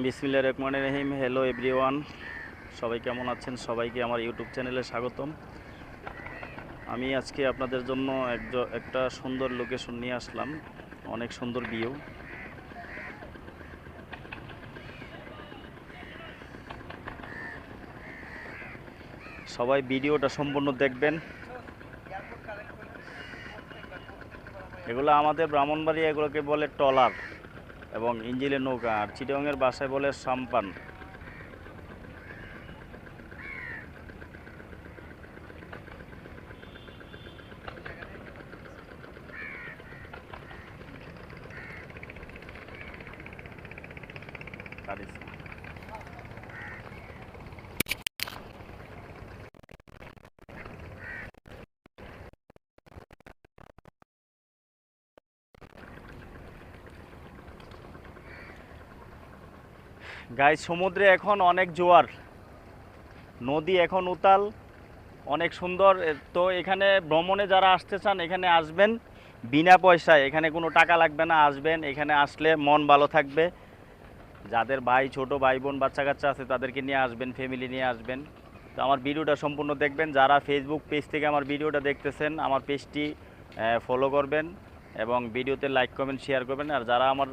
বিসমিল্লা রহমান রহিম। Hello everyone সবাই কেমন আছেন? সবাইকে আমার ইউটিউব চ্যানেলে স্বাগতম। আমি আজকে আপনাদের জন্য একটা সুন্দর লোকেশন নিয়ে আসলাম। অনেক সুন্দর ভিউ সবাই ভিডিওটা সম্পূর্ণ দেখবেন। এগুলো আমাদের ব্রাহ্মণবাড়ি এগুলোকে বলে টলার। এবং ইঞ্জিলের নৌকা আর চিটিংয়ের বাসায় বলে সাম্পান। গাই সমুদ্রে এখন অনেক জোয়ার। নদী এখন উতাল, অনেক সুন্দর। তো এখানে ভ্রমণে যারা আসতে চান, এখানে আসবেন বিনা পয়সায়। এখানে কোনো টাকা লাগবে না, আসবেন। এখানে আসলে মন ভালো থাকবে। যাদের ভাই, ছোট ভাই, বোন বাচ্চা কাচ্চা আছে, তাদেরকে নিয়ে আসবেন ফ্যামিলি নিয়ে আসবেন। তো আমার ভিডিওটা সম্পূর্ণ দেখবেন। যারা ফেসবুক পেজ থেকে আমার ভিডিওটা দেখতেছেন, আমার পেজটি ফলো করবেন এবং ভিডিওতে লাইক কমেন্ট শেয়ার করবেন। আর যারা আমার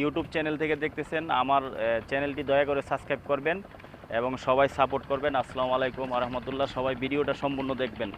ইউটিউব চ্যানেল থেকে দেখতেছেন, আমার চ্যানেলটি দয়া করে সাবস্ক্রাইব করবেন এবং সবাই সাপোর্ট করবেন। আসসালামু আলাইকুম আহমতুল্লাহ সবাই ভিডিওটা সম্পূর্ণ দেখবেন।